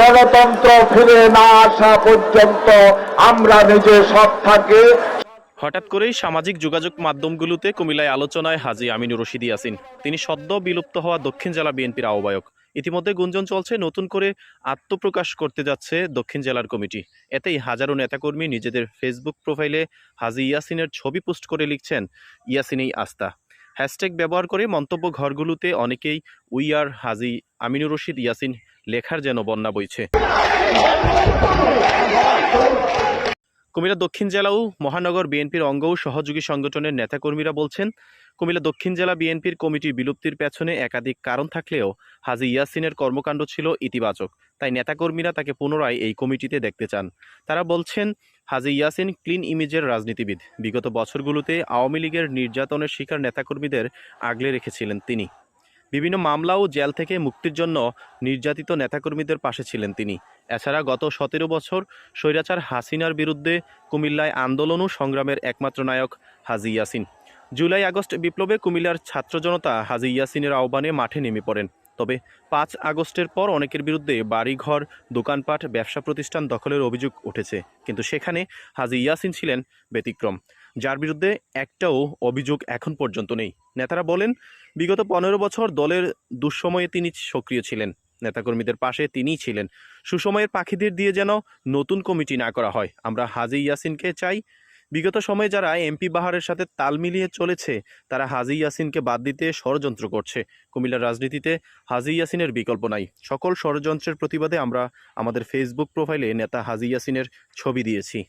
গণতন্ত্র ফিরে না আসা পর্যন্ত আমরা নিজে সৎ থাকি। হঠাৎ করেই সামাজিক যোগাযোগ মাধ্যমগুলোতে কুমিল্লায় আলোচনায় হাজি আমিনুর রশিদ ইয়াসিন। তিনি সদ্য বিলুপ্ত হওয়া দক্ষিণ জেলা বিএনপির আহ্বায়ক। ইতিমধ্যে গুঞ্জন চলছে, নতুন করে আত্মপ্রকাশ করতে যাচ্ছে দক্ষিণ জেলার কমিটি। এতেই হাজারো নেতাকর্মী নিজেদের ফেসবুক প্রোফাইলে হাজি ইয়াসিনের ছবি পোস্ট করে লিখছেন ইয়াসিনেই আস্থা। হ্যাশট্যাগ ব্যবহার করে মন্তব্য ঘরগুলোতে অনেকেই উই আর হাজি আমিনুর রশিদ ইয়াসিন লেখার যেন বন্যা বইছে। কুমিল্লা দক্ষিণ জেলা ও মহানগর বিএনপির অঙ্গ ও সহযোগী সংগঠনের নেতাকর্মীরা বলছেন কুমিল্লা দক্ষিণ জেলা বিএনপির কমিটির বিলুপ্তির পেছনে একাধিক কারণ থাকলেও হাজি ইয়াসিনের কর্মকাণ্ড ছিল ইতিবাচক, তাই নেতাকর্মীরা তাকে পুনরায় এই কমিটিতে দেখতে চান। তারা বলছেন, হাজি ইয়াসিন ক্লিন ইমেজের রাজনীতিবিদ। বিগত বছরগুলোতে আওয়ামী লীগের নির্যাতনের শিকার নেতাকর্মীদের আগলে রেখেছিলেন তিনি। বিভিন্ন মামলা ও জেল থেকে মুক্তির জন্য নির্যাতিত নেতাকর্মীদের পাশে ছিলেন তিনি। এছাড়া গত সতেরো বছর স্বৈরাচার হাসিনার বিরুদ্ধে কুমিল্লায় আন্দোলন ও সংগ্রামের একমাত্র নায়ক হাজি ইয়াসিন। জুলাই আগস্ট বিপ্লবে কুমিল্লার ছাত্র জনতা হাজি ইয়াসিনের আহ্বানে মাঠে নেমে পড়েন। তবে পাঁচ আগস্টের পর অনেকের বিরুদ্ধে বাড়িঘর, দোকানপাট, ব্যবসা প্রতিষ্ঠান দখলের অভিযোগ উঠেছে। কিন্তু সেখানে হাজি ইয়াসিন ছিলেন ব্যতিক্রম। যার বিরুদ্ধে একটাও অভিযোগ এখন পর্যন্ত নেই। নেতারা বলেন, বিগত পনেরো বছর দলের দুঃসময়ে তিনি সক্রিয় ছিলেন। নেতাকর্মীদের পাশে তিনিই ছিলেন। সুসময়ের পাখিদের দিয়ে যেন নতুন কমিটি না করা হয়। আমরা হাজি ইয়াসিনকে চাই। বিগত সময়ে যারা এমপি বাহারের সাথে তাল মিলিয়ে চলেছে, তারা হাজি ইয়াসিনকে বাদ দিতে ষড়যন্ত্র করছে। কুমিল্লার রাজনীতিতে হাজি ইয়াসিনের বিকল্প নাই। সকল ষড়যন্ত্রের প্রতিবাদে আমরা আমাদের ফেসবুক প্রোফাইলে নেতা হাজি ইয়াসিনের ছবি দিয়েছি।